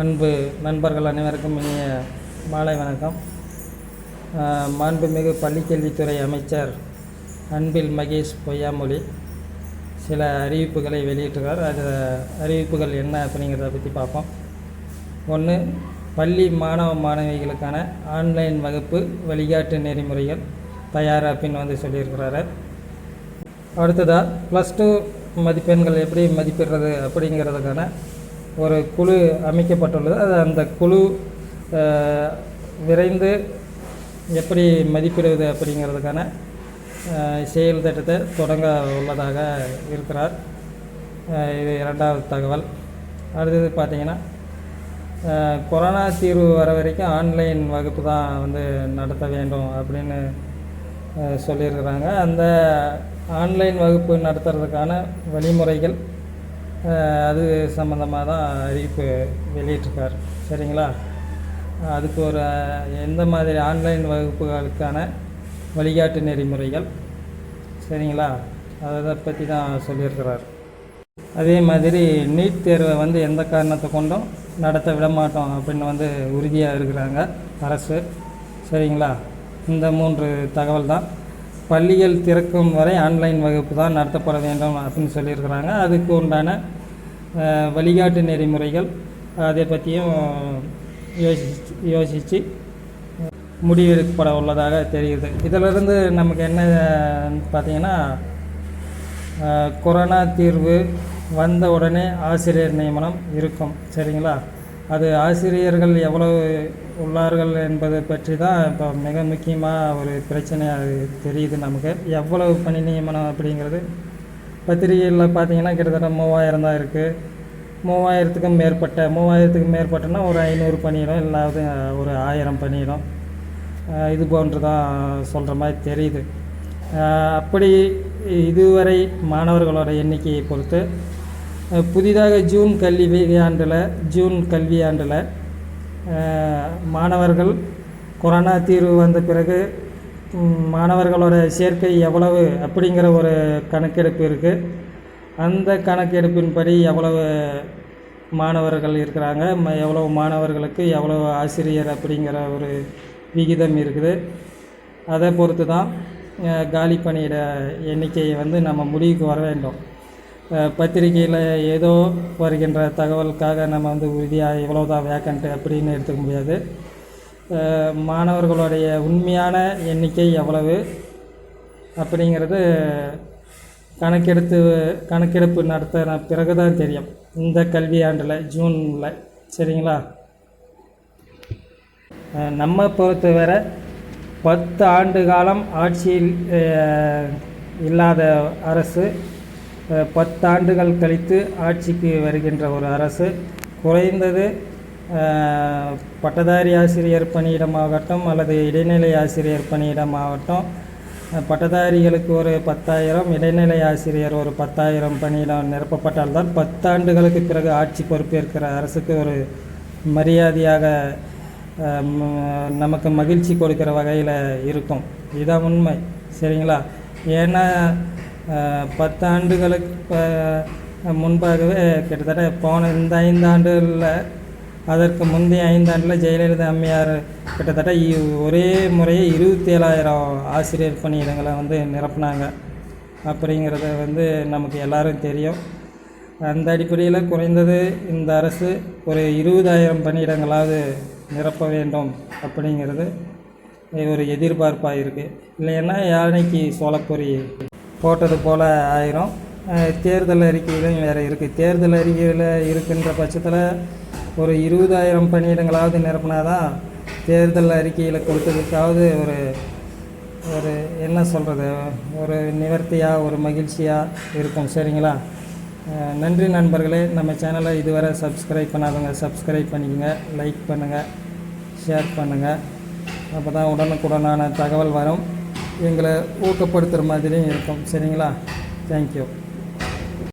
அன்பு நண்பர்கள் அனைவருக்கும் இனிய மாலை வணக்கம். மாண்புமிகு பள்ளிக்கல்வித்துறை அமைச்சர் அன்பில் மகேஷ் பொய்யாமொழி. சில அறிவிப்புகளை வெளியிட்டிருக்கார். அது அறிவிப்புகள் என்ன அப்படிங்கிறத பற்றி பார்ப்போம். ஒன்று பள்ளி மாணவ மாணவிகளுக்கான ஆன்லைன் வகுப்பு வழிகாட்டு நெறிமுறைகள் தயார் அப்படின்னு வந்து சொல்லியிருக்கிறாரு. அடுத்ததாக ப்ளஸ் டூ மதிப்பெண்கள் எப்படி மதிப்பிடுறது அப்படிங்கிறதுக்கான ஒரு குழு அமைக்கப்பட்டுள்ளது. அது அந்த குழு விரைந்து எப்படி மதிப்பிடுவது அப்படிங்கிறதுக்கான செயல் திட்டத்தை தொடங்க உள்ளதாக இருக்கிறார். இது இரண்டாவது தகவல். அடுத்தது பார்த்திங்கன்னா கொரோனா தீர்வு வர வரைக்கும் ஆன்லைன் வகுப்பு தான் வந்து நடத்த வேண்டும் அப்படின்னு சொல்லியிருக்கிறாங்க. அந்த ஆன்லைன் வகுப்பு நடத்துறதுக்கான வழிமுறைகள் அது சம்மந்தமாக தான் அறிவிப்பு வெளியிட்டிருக்கார். சரிங்களா? அதுக்கு ஒரு எந்த மாதிரி ஆன்லைன் வகுப்புகளுக்கான வழிகாட்டு நெறிமுறைகள்? சரிங்களா? அதை பற்றி தான் சொல்லியிருக்கிறார். அதே மாதிரி நீட் தேர்வை வந்து எந்த காரணத்தை கொண்டும் நடத்த விட மாட்டோம் அப்படின்னு வந்து உறுதியாக இருக்கிறாங்க அரசு. சரிங்களா? இந்த மூன்று தகவல் தான் பள்ளிகள் திறக்கும் வரை ஆன்லைன் வகுப்பு தான் நடத்தப்பட வேண்டும் அப்படின்னு சொல்லியிருக்கிறாங்க. அதுக்கு உண்டான வழிகாட்டு நெறிமுறைகள் அதை பற்றியும் யோசிச்சு யோசித்து முடிவெடுக்கப்பட உள்ளதாக தெரியுது இதிலிருந்து நமக்கு என்ன பார்த்திங்கன்னா கொரோனா தீர்வு வந்த உடனே ஆசிரியர் நியமனம் இருக்கும் சரிங்களா? அது ஆசிரியர்கள் எவ்வளவு உள்ளார்கள் என்பதை பற்றி தான் இப்போ மிக முக்கியமாக ஒரு பிரச்சனையாக தெரியுது நமக்கு. எவ்வளவு பணி நியமனம் அப்படிங்கிறது பத்திரிகைகளில் பார்த்தீங்கன்னா கிட்டத்தட்ட மூவாயிரம் தான் இருக்குது மூவாயிரத்துக்கும் மேற்பட்ட மூவாயிரத்துக்கும் மேற்பட்டனா ஒரு ஐநூறு பணியிடம் இல்லாத ஒரு ஆயிரம் பணியிடம். இது போன்று தான் சொல்கிற மாதிரி தெரியுது. அப்படி இதுவரை மாணவர்களோட எண்ணிக்கையை பொறுத்து புதிதாக ஜூன் கல்வியாண்டில் ஜூன் கல்வியாண்டில் ஆண்டில் மாணவர்கள் கொரோனா தீர்வு வந்த பிறகு மாணவர்களோட சேர்க்கை எவ்வளவு அப்படிங்கிற ஒரு கணக்கெடுப்பு இருக்குது அந்த கணக்கெடுப்பின்படி எவ்வளவு மாணவர்கள் இருக்கிறாங்க ம எவ்வளவு மாணவர்களுக்கு எவ்வளவு ஆசிரியர் அப்படிங்கிற ஒரு விகிதம் இருக்குது. அதை பொறுத்து தான் காலி பணியிட எண்ணிக்கையை வந்து நம்ம முடிவுக்கு வர வேண்டும். பத்திரிகையில் ஏதோ வருகின்ற தகவலுக்காக நம்ம வந்து உறுதியாக இவ்வளோ தான் வேக்கண்ட்டு அப்படின்னு எடுத்துக்க முடியாது. மாணவர்களுடைய உண்மையான எண்ணிக்கை எவ்வளவு? அப்படிங்கிறது கணக்கெடுத்து கணக்கெடுப்பு நடத்தின பிறகு தான் தெரியும். இந்த கல்வியாண்டில் ஜூனில் சரிங்களா? நம்ம பொறுத்தவரை பத்து ஆண்டு காலம் ஆட்சியில் இல்லாத அரசு பத்தாண்டுகள் கழித்து ஆட்சிக்கு வருகின்ற ஒரு அரசு குறைந்தது பட்டதாரி ஆசிரியர் பணியிடமாகட்டும் அல்லது இடைநிலை ஆசிரியர் பணியிடமாகட்டும் பட்டதாரிகளுக்கு ஒரு பத்தாயிரம் இடைநிலை ஆசிரியர் ஒரு பத்தாயிரம் பணியிடம் நிரப்பப்பட்டால்தான் பத்தாண்டுகளுக்கு பிறகு ஆட்சி பொறுப்பேற்கிற அரசுக்கு ஒரு மரியாதையாக நமக்கு மகிழ்ச்சி கொடுக்கிற வகையில் இருக்கும். இதுதான் உண்மை. சரிங்களா? ஏன்னா பத்தாண்டுகளுக்கு முன்பாகவே கிட்டத்தட்ட போன இந்த ஐந்தாண்டுகளில் அதற்கு முந்தைய ஐந்தாண்டில் ஜெயலலிதா அம்மையார் கிட்டத்தட்ட இ- ஒரே முறையே இருபத்தேழாயிரம் ஆசிரியர் பணியிடங்களை வந்து நிரப்புனாங்க. அப்படிங்கிறத வந்து நமக்கு எல்லாரும் தெரியும். அந்த அடிப்படையில் குறைந்தது இந்த அரசு ஒரு இருபதாயிரம் பணியிடங்களாவது நிரப்ப வேண்டும் அப்படிங்கிறது ஒரு எதிர்பார்ப்பாக இருக்குது இல்லைன்னா யானைக்கு சோளப்பொறி போட்டது போல் ஆயிரும். தேர்தல் அறிக்கையிலும் வேறு இருக்குது தேர்தல் அறிக்கையில் இருக்கின்ற பட்சத்தில் ஒரு இருபதாயிரம் பணியிடங்களாவது நிரப்பினா தான் தேர்தல் அறிக்கையில் கொடுத்ததுக்காவது ஒரு ஒரு என்ன சொல்கிறது ஒரு நிவர்த்தியாக ஒரு மகிழ்ச்சியாக இருக்கும். சரிங்களா? நன்றி நண்பர்களே. நம்ம சேனலை இதுவரை சப்ஸ்கிரைப் பண்ணாதவங்க சப்ஸ்கிரைப் பண்ணிக்கோங்க லைக் பண்ணுங்கள் ஷேர் பண்ணுங்கள் அப்போ தான் உடனுக்குடனான தகவல் வரும். எங்களை ஊக்கப்படுத்துகிற மாதிரியும் இருக்கும். சரிங்களா? தேங்க்யூ.